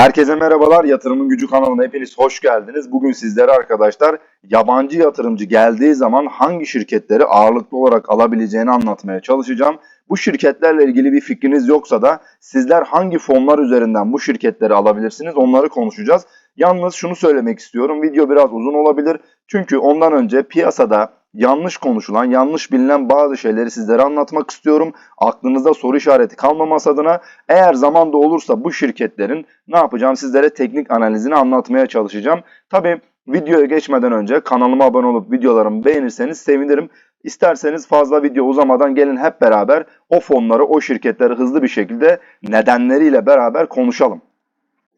Herkese merhabalar. Yatırımın Gücü kanalına hepiniz hoş geldiniz. Bugün sizlere arkadaşlar yabancı yatırımcı geldiği zaman hangi şirketleri ağırlıklı olarak alabileceğini anlatmaya çalışacağım. Bu şirketlerle ilgili bir fikriniz yoksa da sizler hangi fonlar üzerinden bu şirketleri alabilirsiniz onları konuşacağız. Yalnız şunu söylemek istiyorum. Video biraz uzun olabilir. Çünkü ondan önce piyasada yanlış konuşulan, yanlış bilinen bazı şeyleri sizlere anlatmak istiyorum. Aklınızda soru işareti kalmaması adına eğer zamanda olursa bu şirketlerin ne yapacağım sizlere teknik analizini anlatmaya çalışacağım. Tabi videoya geçmeden önce kanalıma abone olup videolarımı beğenirseniz sevinirim. İsterseniz fazla video uzamadan gelin hep beraber o fonları, o şirketleri hızlı bir şekilde nedenleriyle beraber konuşalım.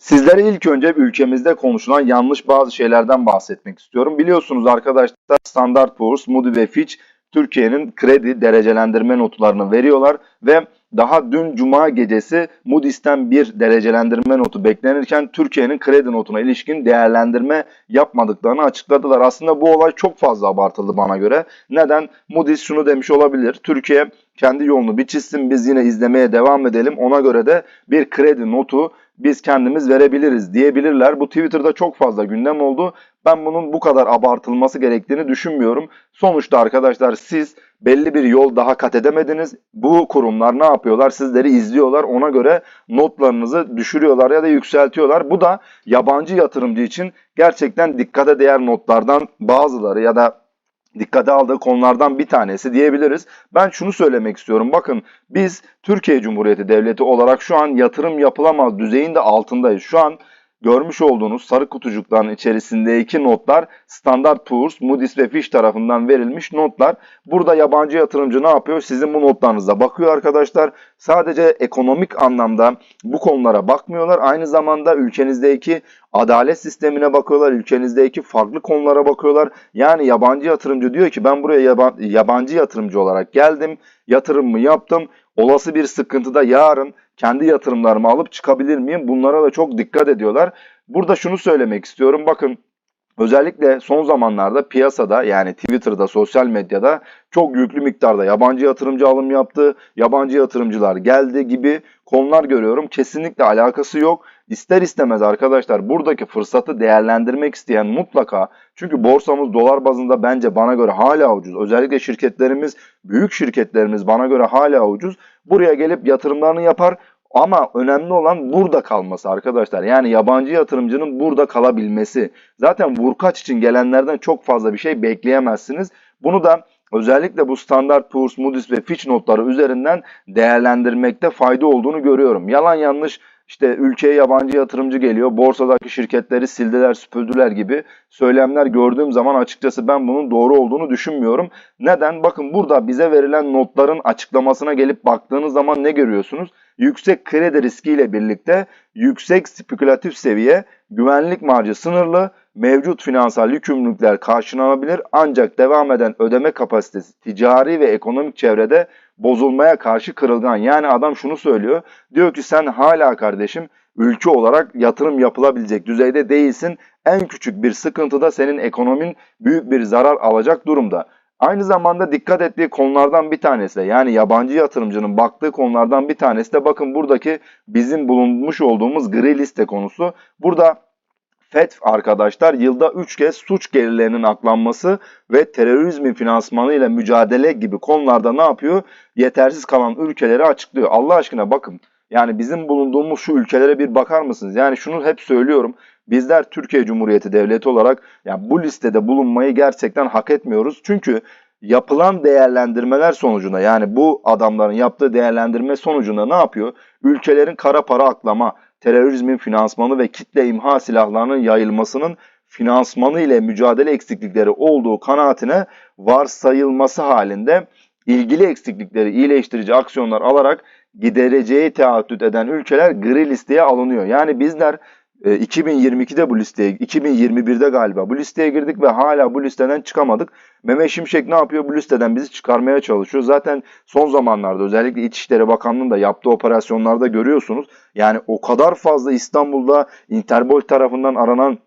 Sizlere ilk önce ülkemizde konuşulan yanlış bazı şeylerden bahsetmek istiyorum. Biliyorsunuz arkadaşlar Standard Poor's, Moody ve Fitch Türkiye'nin kredi derecelendirme notlarını veriyorlar ve daha dün cuma gecesi Moody's'ten bir derecelendirme notu beklenirken Türkiye'nin kredi notuna ilişkin değerlendirme yapmadıklarını açıkladılar. Aslında bu olay çok fazla abartıldı bana göre. Neden? Moody's şunu demiş olabilir. Türkiye kendi yolunu bir çizsin biz yine izlemeye devam edelim. Ona göre de bir kredi notu biz kendimiz verebiliriz diyebilirler. Bu Twitter'da çok fazla gündem oldu. Ben bunun bu kadar abartılması gerektiğini düşünmüyorum. Sonuçta arkadaşlar siz belli bir yol daha kat edemediniz. Bu kurumlar ne yapıyorlar? Sizleri izliyorlar. Ona göre notlarınızı düşürüyorlar ya da yükseltiyorlar. Bu da yabancı yatırımcı için gerçekten dikkate değer notlardan bazıları ya da dikkate aldığı konulardan bir tanesi diyebiliriz. Ben şunu söylemek istiyorum. Bakın biz Türkiye Cumhuriyeti Devleti olarak şu an yatırım yapılamaz düzeyinde altındayız. Şu an görmüş olduğunuz sarı kutucukların içerisindeki notlar Standard Poor's, Moody's ve Fitch tarafından verilmiş notlar. Burada yabancı yatırımcı ne yapıyor? Sizin bu notlarınıza bakıyor arkadaşlar. Sadece ekonomik anlamda bu konulara bakmıyorlar. Aynı zamanda ülkenizdeki adalet sistemine bakıyorlar. Ülkenizdeki farklı konulara bakıyorlar. Yani yabancı yatırımcı diyor ki ben buraya yaba- yabancı yatırımcı olarak geldim. Yatırımımı yaptım. Olası bir sıkıntıda yarın kendi yatırımlarımı alıp çıkabilir miyim? Bunlara da çok dikkat ediyorlar. Burada şunu söylemek istiyorum. Bakın özellikle son zamanlarda piyasada yani Twitter'da, sosyal medyada çok yüklü miktarda yabancı yatırımcı alım yaptı, yabancı yatırımcılar geldi gibi konular görüyorum. Kesinlikle alakası yok. İster istemez arkadaşlar buradaki fırsatı değerlendirmek isteyen mutlaka çünkü borsamız dolar bazında bence bana göre hala ucuz. Özellikle şirketlerimiz, büyük şirketlerimiz bana göre hala ucuz. Buraya gelip yatırımlarını yapar ama önemli olan burada kalması arkadaşlar. Yani yabancı yatırımcının burada kalabilmesi. Zaten vurkaç için gelenlerden çok fazla bir şey bekleyemezsiniz. Bunu da özellikle bu Standard Poor's, Moody's ve Fitch notları üzerinden değerlendirmekte fayda olduğunu görüyorum. Yalan yanlış işte ülkeye yabancı yatırımcı geliyor, borsadaki şirketleri sildiler, süpürdüler gibi söylemler gördüğüm zaman açıkçası ben bunun doğru olduğunu düşünmüyorum. Neden? Bakın burada bize verilen notların açıklamasına gelip baktığınız zaman ne görüyorsunuz? Yüksek kredi riskiyle birlikte yüksek spekülatif seviye, güvenlik marjı sınırlı, mevcut finansal yükümlülükler karşılanabilir ancak devam eden ödeme kapasitesi ticari ve ekonomik çevrede bozulmaya karşı kırılgan. Yani adam şunu söylüyor. Diyor ki sen hala kardeşim ülke olarak yatırım yapılabilecek düzeyde değilsin. En küçük bir sıkıntıda senin ekonomin büyük bir zarar alacak durumda. Aynı zamanda dikkat ettiği konulardan bir tanesi de yani yabancı yatırımcının baktığı konulardan bir tanesi de bakın buradaki bizim bulunmuş olduğumuz gri liste konusu. Burada FED arkadaşlar yılda 3 kez suç gelirlerinin aklanması ve terörizmin finansmanı ile mücadele gibi konularda ne yapıyor? Yetersiz kalan ülkeleri açıklıyor. Allah aşkına bakın yani bizim bulunduğumuz şu ülkelere bir bakar mısınız? Yani şunu hep söylüyorum. Bizler Türkiye Cumhuriyeti Devleti olarak yani bu listede bulunmayı gerçekten hak etmiyoruz. Çünkü yapılan değerlendirmeler sonucunda yani bu adamların yaptığı değerlendirme sonucunda ne yapıyor? Ülkelerin kara para aklama, terörizmin finansmanı ve kitle imha silahlarının yayılmasının finansmanı ile mücadele eksiklikleri olduğu kanaatine varsayılması halinde ilgili eksiklikleri iyileştirici aksiyonlar alarak gidereceği teahhüt eden ülkeler gri listeye alınıyor. Yani bizler 2022'de bu listeye, 2021'de galiba bu listeye girdik ve hala bu listeden çıkamadık. Mehmet Şimşek ne yapıyor? Bu listeden bizi çıkarmaya çalışıyor. Zaten son zamanlarda özellikle İçişleri Bakanlığı'nın da yaptığı operasyonlarda görüyorsunuz. Yani o kadar fazla İstanbul'da Interpol tarafından aranan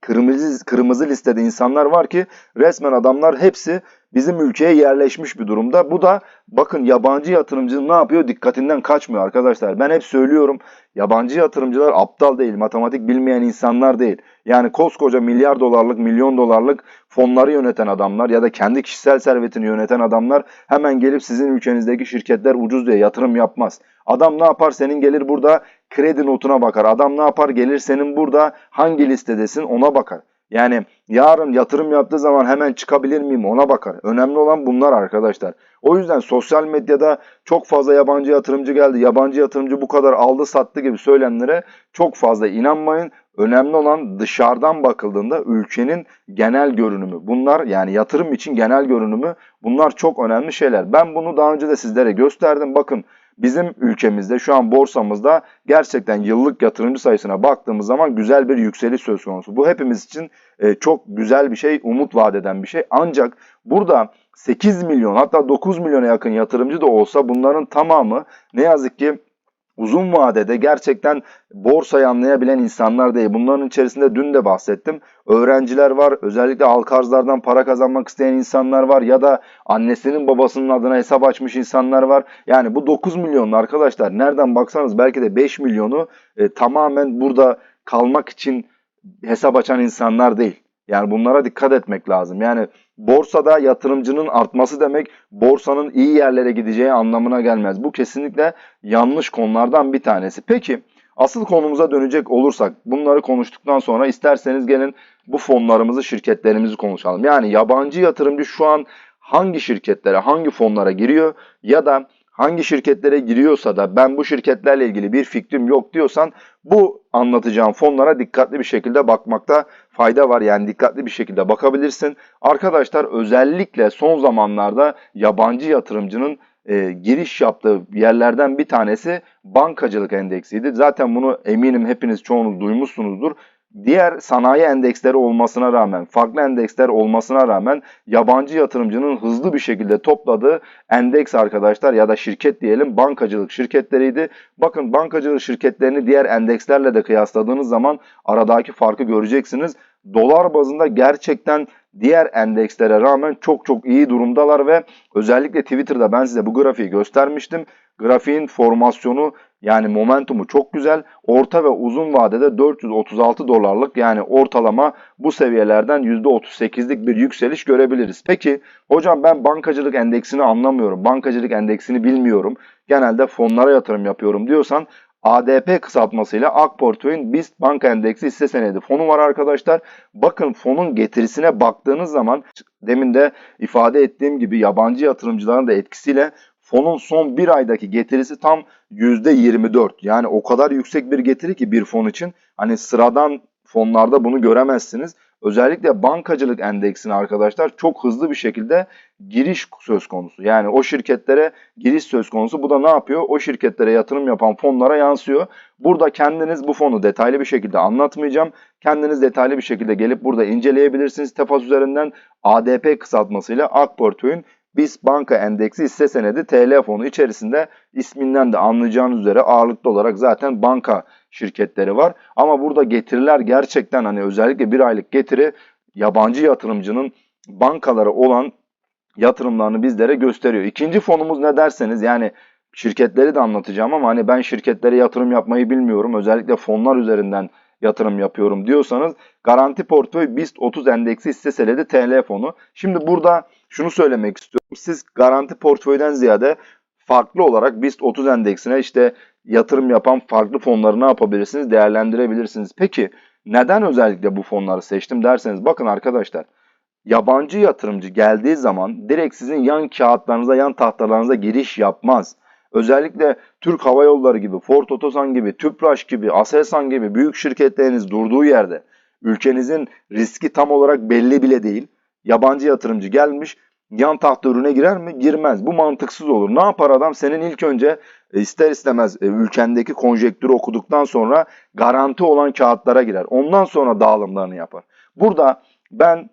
kırmızı kırmızı listede insanlar var ki resmen adamlar hepsi bizim ülkeye yerleşmiş bir durumda. Bu da bakın yabancı yatırımcının ne yapıyor? Dikkatinden kaçmıyor arkadaşlar. Ben hep söylüyorum yabancı yatırımcılar aptal değil, matematik bilmeyen insanlar değil. Yani koskoca milyar dolarlık, milyon dolarlık fonları yöneten adamlar ya da kendi kişisel servetini yöneten adamlar hemen gelip sizin ülkenizdeki şirketler ucuz diye yatırım yapmaz. Adam ne yapar? Senin gelir burada kredi notuna bakar. Adam ne yapar? Gelir senin burada hangi listedesin ona bakar. Yani yarın yatırım yaptığı zaman hemen çıkabilir miyim ona bakar. Önemli olan bunlar arkadaşlar. O yüzden sosyal medyada çok fazla yabancı yatırımcı geldi. Yabancı yatırımcı bu kadar aldı sattı gibi söylemlere çok fazla inanmayın. Önemli olan dışarıdan bakıldığında ülkenin genel görünümü. Bunlar yani yatırım için genel görünümü bunlar çok önemli şeyler. Ben bunu daha önce de sizlere gösterdim. Bakın bizim ülkemizde şu an borsamızda gerçekten yıllık yatırımcı sayısına baktığımız zaman güzel bir yükseliş söz konusu. Bu hepimiz için e, çok güzel bir şey, umut vaat eden bir şey. Ancak burada 8 milyon hatta 9 milyona yakın yatırımcı da olsa bunların tamamı ne yazık ki uzun vadede gerçekten borsayı anlayabilen insanlar değil. Bunların içerisinde dün de bahsettim. Öğrenciler var, özellikle halka arzlardan para kazanmak isteyen insanlar var ya da annesinin babasının adına hesap açmış insanlar var. Yani bu 9 milyonun arkadaşlar nereden baksanız belki de 5 milyonu e, tamamen burada kalmak için hesap açan insanlar değil. Yani bunlara dikkat etmek lazım. Yani borsada yatırımcının artması demek borsanın iyi yerlere gideceği anlamına gelmez. Bu kesinlikle yanlış konulardan bir tanesi. Peki asıl konumuza dönecek olursak bunları konuştuktan sonra isterseniz gelin bu fonlarımızı, şirketlerimizi konuşalım. Yani yabancı yatırımcı şu an hangi şirketlere, hangi fonlara giriyor ya da hangi şirketlere giriyorsa da ben bu şirketlerle ilgili bir fikrim yok diyorsan bu anlatacağım fonlara dikkatli bir şekilde bakmakta fayda var. Yani dikkatli bir şekilde bakabilirsin. Arkadaşlar özellikle son zamanlarda yabancı yatırımcının e, giriş yaptığı yerlerden bir tanesi bankacılık endeksiydi. Zaten bunu eminim hepiniz çoğunuz duymuşsunuzdur. Diğer sanayi endeksleri olmasına rağmen, farklı endeksler olmasına rağmen yabancı yatırımcının hızlı bir şekilde topladığı endeks arkadaşlar ya da şirket diyelim bankacılık şirketleriydi. Bakın bankacılık şirketlerini diğer endekslerle de kıyasladığınız zaman aradaki farkı göreceksiniz. Dolar bazında gerçekten diğer endekslere rağmen çok çok iyi durumdalar ve özellikle Twitter'da ben size bu grafiği göstermiştim. Grafiğin formasyonu yani momentumu çok güzel. Orta ve uzun vadede 436 dolarlık yani ortalama bu seviyelerden %38'lik bir yükseliş görebiliriz. Peki hocam ben bankacılık endeksini anlamıyorum. Bankacılık endeksini bilmiyorum. Genelde fonlara yatırım yapıyorum diyorsan ADP kısaltmasıyla AK Portföy'ün BIST Banka Endeksi hisse senedi fonu var arkadaşlar. Bakın fonun getirisine baktığınız zaman demin de ifade ettiğim gibi yabancı yatırımcıların da etkisiyle fonun son bir aydaki getirisi tam %24. Yani o kadar yüksek bir getiri ki bir fon için. Hani sıradan fonlarda bunu göremezsiniz. Özellikle bankacılık endeksine arkadaşlar çok hızlı bir şekilde giriş söz konusu. Yani o şirketlere giriş söz konusu. Bu da ne yapıyor? O şirketlere yatırım yapan fonlara yansıyor. Burada kendiniz bu fonu detaylı bir şekilde anlatmayacağım. Kendiniz detaylı bir şekilde gelip burada inceleyebilirsiniz. Tefas üzerinden ADP kısaltmasıyla AK BIST Banka Endeksi hisse senedi TL fonu içerisinde isminden de anlayacağınız üzere ağırlıklı olarak zaten banka şirketleri var. Ama burada getiriler gerçekten hani özellikle bir aylık getiri yabancı yatırımcının bankalara olan yatırımlarını bizlere gösteriyor. İkinci fonumuz ne derseniz yani şirketleri de anlatacağım ama hani ben şirketlere yatırım yapmayı bilmiyorum. Özellikle fonlar üzerinden yatırım yapıyorum diyorsanız Garanti Portföy BIST 30 Endeksi hisse senedi TL fonu. Şimdi burada şunu söylemek istiyorum. Siz garanti portföyden ziyade farklı olarak BIST 30 endeksine işte yatırım yapan farklı fonları ne yapabilirsiniz? Değerlendirebilirsiniz. Peki neden özellikle bu fonları seçtim derseniz bakın arkadaşlar. Yabancı yatırımcı geldiği zaman direkt sizin yan kağıtlarınıza, yan tahtalarınıza giriş yapmaz. Özellikle Türk Hava Yolları gibi, Ford Otosan gibi, Tüpraş gibi, Aselsan gibi büyük şirketleriniz durduğu yerde ülkenizin riski tam olarak belli bile değil. Yabancı yatırımcı gelmiş yan tahta ürüne girer mi? Girmez. Bu mantıksız olur. Ne yapar adam? Senin ilk önce e, ister istemez e, ülkendeki konjektürü okuduktan sonra garanti olan kağıtlara girer. Ondan sonra dağılımlarını yapar. Burada ben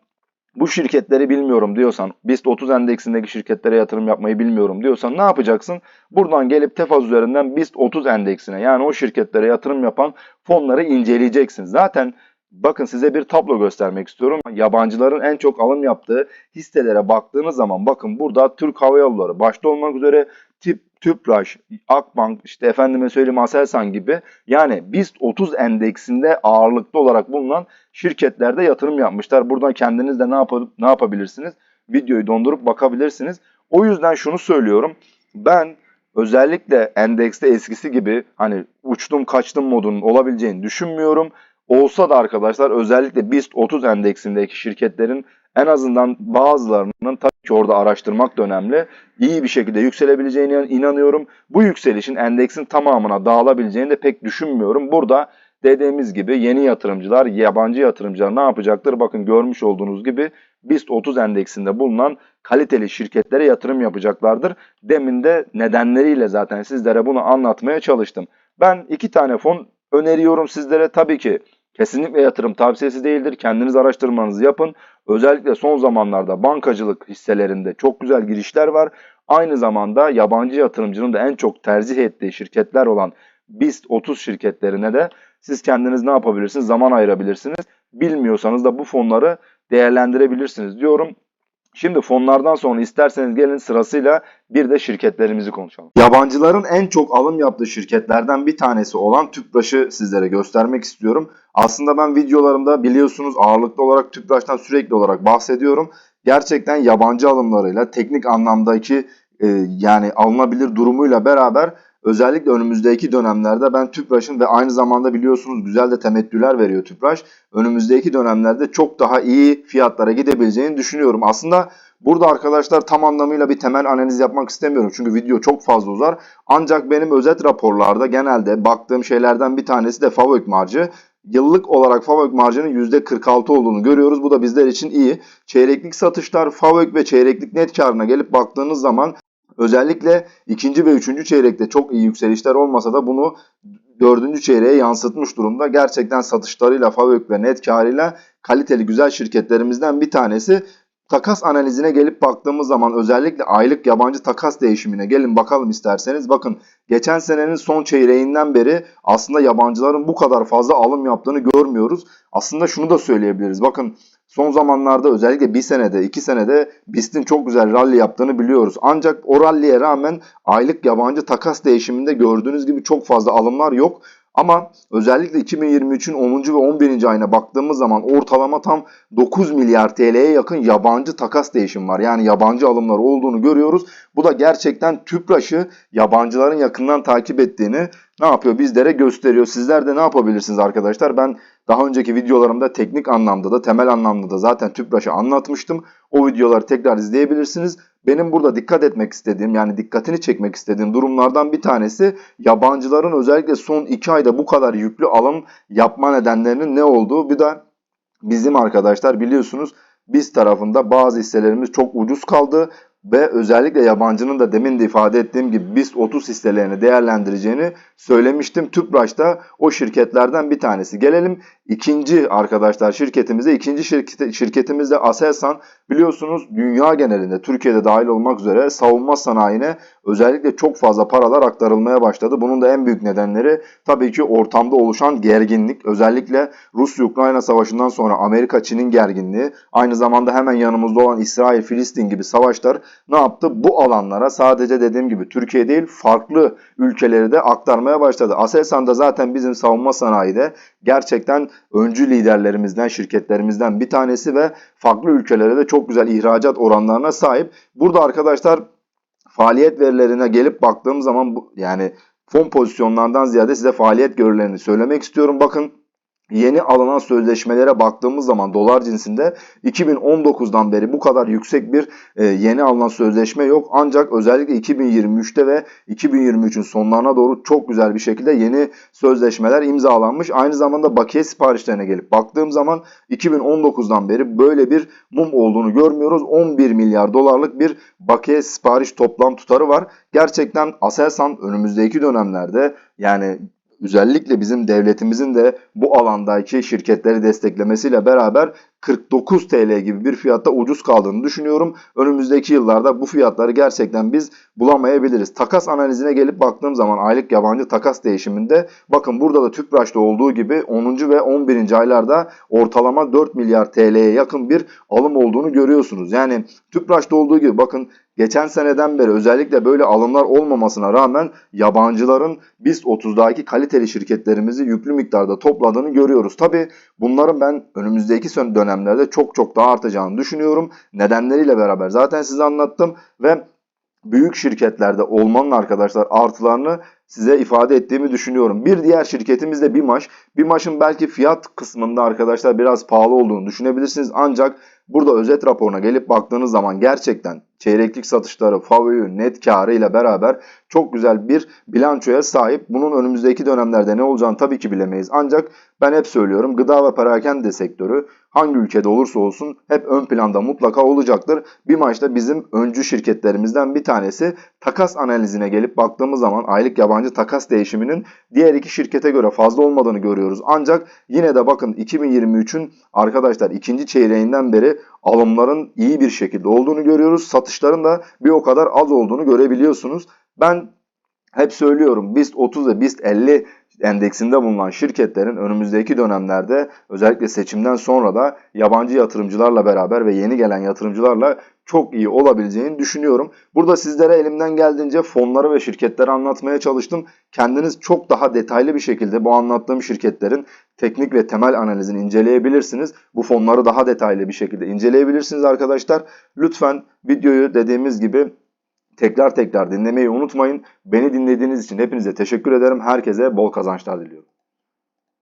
bu şirketleri bilmiyorum diyorsan, BIST 30 endeksindeki şirketlere yatırım yapmayı bilmiyorum diyorsan ne yapacaksın? Buradan gelip Tefaz üzerinden BIST 30 endeksine yani o şirketlere yatırım yapan fonları inceleyeceksin. Zaten Bakın size bir tablo göstermek istiyorum. Yabancıların en çok alım yaptığı hisselere baktığınız zaman bakın burada Türk Hava Yolları başta olmak üzere Tip, Tüpraş, Akbank, işte efendime söyleyeyim Aselsan gibi yani BIST 30 endeksinde ağırlıklı olarak bulunan şirketlerde yatırım yapmışlar. Buradan kendiniz de ne, yap ne yapabilirsiniz? Videoyu dondurup bakabilirsiniz. O yüzden şunu söylüyorum. Ben özellikle endekste eskisi gibi hani uçtum kaçtım modunun olabileceğini düşünmüyorum. Olsa da arkadaşlar özellikle BIST 30 endeksindeki şirketlerin en azından bazılarının tabii ki orada araştırmak da önemli. İyi bir şekilde yükselebileceğine inanıyorum. Bu yükselişin endeksin tamamına dağılabileceğini de pek düşünmüyorum. Burada dediğimiz gibi yeni yatırımcılar, yabancı yatırımcılar ne yapacaktır? Bakın görmüş olduğunuz gibi BIST 30 endeksinde bulunan kaliteli şirketlere yatırım yapacaklardır. Demin de nedenleriyle zaten sizlere bunu anlatmaya çalıştım. Ben iki tane fon öneriyorum sizlere. Tabii ki kesinlikle yatırım tavsiyesi değildir. Kendiniz araştırmanızı yapın. Özellikle son zamanlarda bankacılık hisselerinde çok güzel girişler var. Aynı zamanda yabancı yatırımcının da en çok tercih ettiği şirketler olan BIST 30 şirketlerine de siz kendiniz ne yapabilirsiniz? Zaman ayırabilirsiniz. Bilmiyorsanız da bu fonları değerlendirebilirsiniz diyorum. Şimdi fonlardan sonra isterseniz gelin sırasıyla bir de şirketlerimizi konuşalım. Yabancıların en çok alım yaptığı şirketlerden bir tanesi olan Tüpraş'ı sizlere göstermek istiyorum. Aslında ben videolarımda biliyorsunuz ağırlıklı olarak Tüpraş'tan sürekli olarak bahsediyorum. Gerçekten yabancı alımlarıyla teknik anlamdaki e, yani alınabilir durumuyla beraber özellikle önümüzdeki dönemlerde ben Tüpraş'ın ve aynı zamanda biliyorsunuz güzel de temettüler veriyor Tüpraş. Önümüzdeki dönemlerde çok daha iyi fiyatlara gidebileceğini düşünüyorum. Aslında burada arkadaşlar tam anlamıyla bir temel analiz yapmak istemiyorum. Çünkü video çok fazla uzar. Ancak benim özet raporlarda genelde baktığım şeylerden bir tanesi de FAVÖK marjı. Yıllık olarak FAVÖK marjının %46 olduğunu görüyoruz. Bu da bizler için iyi. Çeyreklik satışlar FAVÖK ve çeyreklik net karına gelip baktığınız zaman Özellikle ikinci ve üçüncü çeyrekte çok iyi yükselişler olmasa da bunu dördüncü çeyreğe yansıtmış durumda. Gerçekten satışlarıyla, FAVÖK ve net karıyla kaliteli güzel şirketlerimizden bir tanesi. Takas analizine gelip baktığımız zaman özellikle aylık yabancı takas değişimine gelin bakalım isterseniz. Bakın geçen senenin son çeyreğinden beri aslında yabancıların bu kadar fazla alım yaptığını görmüyoruz. Aslında şunu da söyleyebiliriz. Bakın son zamanlarda özellikle bir senede, iki senede BIST'in çok güzel rally yaptığını biliyoruz. Ancak o rally'e rağmen aylık yabancı takas değişiminde gördüğünüz gibi çok fazla alımlar yok. Ama özellikle 2023'ün 10. ve 11. ayına baktığımız zaman ortalama tam 9 milyar TL'ye yakın yabancı takas değişim var. Yani yabancı alımlar olduğunu görüyoruz. Bu da gerçekten TÜPRAŞ'ı yabancıların yakından takip ettiğini ne yapıyor bizlere gösteriyor. Sizler de ne yapabilirsiniz arkadaşlar? Ben daha önceki videolarımda teknik anlamda da temel anlamda da zaten TÜPRAŞ'ı anlatmıştım. O videoları tekrar izleyebilirsiniz. Benim burada dikkat etmek istediğim yani dikkatini çekmek istediğim durumlardan bir tanesi yabancıların özellikle son 2 ayda bu kadar yüklü alım yapma nedenlerinin ne olduğu. Bir de bizim arkadaşlar biliyorsunuz biz tarafında bazı hisselerimiz çok ucuz kaldı ve özellikle yabancının da demin de ifade ettiğim gibi BIST 30 hisselerini değerlendireceğini söylemiştim. Tüpraş da o şirketlerden bir tanesi. Gelelim ikinci arkadaşlar şirketimize. İkinci şirket, şirketimiz Aselsan. Biliyorsunuz dünya genelinde Türkiye'de dahil olmak üzere savunma sanayine özellikle çok fazla paralar aktarılmaya başladı. Bunun da en büyük nedenleri tabii ki ortamda oluşan gerginlik. Özellikle Rusya-Ukrayna savaşından sonra Amerika-Çin'in gerginliği. Aynı zamanda hemen yanımızda olan İsrail-Filistin gibi savaşlar ne yaptı? Bu alanlara sadece dediğim gibi Türkiye değil farklı ülkeleri de aktarmaya başladı. Aselsan da zaten bizim savunma sanayide gerçekten öncü liderlerimizden, şirketlerimizden bir tanesi ve farklı ülkelere de çok güzel ihracat oranlarına sahip. Burada arkadaşlar faaliyet verilerine gelip baktığım zaman bu, yani fon pozisyonlardan ziyade size faaliyet görülerini söylemek istiyorum. Bakın Yeni alınan sözleşmelere baktığımız zaman dolar cinsinde 2019'dan beri bu kadar yüksek bir e, yeni alınan sözleşme yok. Ancak özellikle 2023'te ve 2023'ün sonlarına doğru çok güzel bir şekilde yeni sözleşmeler imzalanmış. Aynı zamanda bakiye siparişlerine gelip baktığım zaman 2019'dan beri böyle bir mum olduğunu görmüyoruz. 11 milyar dolarlık bir bakiye sipariş toplam tutarı var. Gerçekten Aselsan önümüzdeki dönemlerde yani özellikle bizim devletimizin de bu alandaki şirketleri desteklemesiyle beraber 49 TL gibi bir fiyatta ucuz kaldığını düşünüyorum. Önümüzdeki yıllarda bu fiyatları gerçekten biz bulamayabiliriz. Takas analizine gelip baktığım zaman aylık yabancı takas değişiminde bakın burada da Tüpraş'ta olduğu gibi 10. ve 11. aylarda ortalama 4 milyar TL'ye yakın bir alım olduğunu görüyorsunuz. Yani Tüpraş'ta olduğu gibi bakın geçen seneden beri özellikle böyle alımlar olmamasına rağmen yabancıların BIST 30'daki kaliteli şirketlerimizi yüklü miktarda topladığını görüyoruz. Tabi bunların ben önümüzdeki son dönemlerde çok çok daha artacağını düşünüyorum. Nedenleriyle beraber zaten size anlattım ve büyük şirketlerde olmanın arkadaşlar artılarını size ifade ettiğimi düşünüyorum. Bir diğer şirketimiz de BİMAŞ. BİMAŞ'ın belki fiyat kısmında arkadaşlar biraz pahalı olduğunu düşünebilirsiniz. Ancak burada özet raporuna gelip baktığınız zaman gerçekten çeyreklik satışları, FAVÖ'yü, net karı ile beraber çok güzel bir bilançoya sahip. Bunun önümüzdeki dönemlerde ne olacağını tabii ki bilemeyiz. Ancak ben hep söylüyorum gıda ve perakende sektörü hangi ülkede olursa olsun hep ön planda mutlaka olacaktır. Bir maçta bizim öncü şirketlerimizden bir tanesi takas analizine gelip baktığımız zaman aylık yabancı takas değişiminin diğer iki şirkete göre fazla olmadığını görüyoruz. Ancak yine de bakın 2023'ün arkadaşlar ikinci çeyreğinden beri alımların iyi bir şekilde olduğunu görüyoruz. Satışların da bir o kadar az olduğunu görebiliyorsunuz. Ben hep söylüyorum BIST 30 ve BIST 50 endeksinde bulunan şirketlerin önümüzdeki dönemlerde özellikle seçimden sonra da yabancı yatırımcılarla beraber ve yeni gelen yatırımcılarla çok iyi olabileceğini düşünüyorum. Burada sizlere elimden geldiğince fonları ve şirketleri anlatmaya çalıştım. Kendiniz çok daha detaylı bir şekilde bu anlattığım şirketlerin teknik ve temel analizini inceleyebilirsiniz. Bu fonları daha detaylı bir şekilde inceleyebilirsiniz arkadaşlar. Lütfen videoyu dediğimiz gibi tekrar tekrar dinlemeyi unutmayın. Beni dinlediğiniz için hepinize teşekkür ederim. Herkese bol kazançlar diliyorum.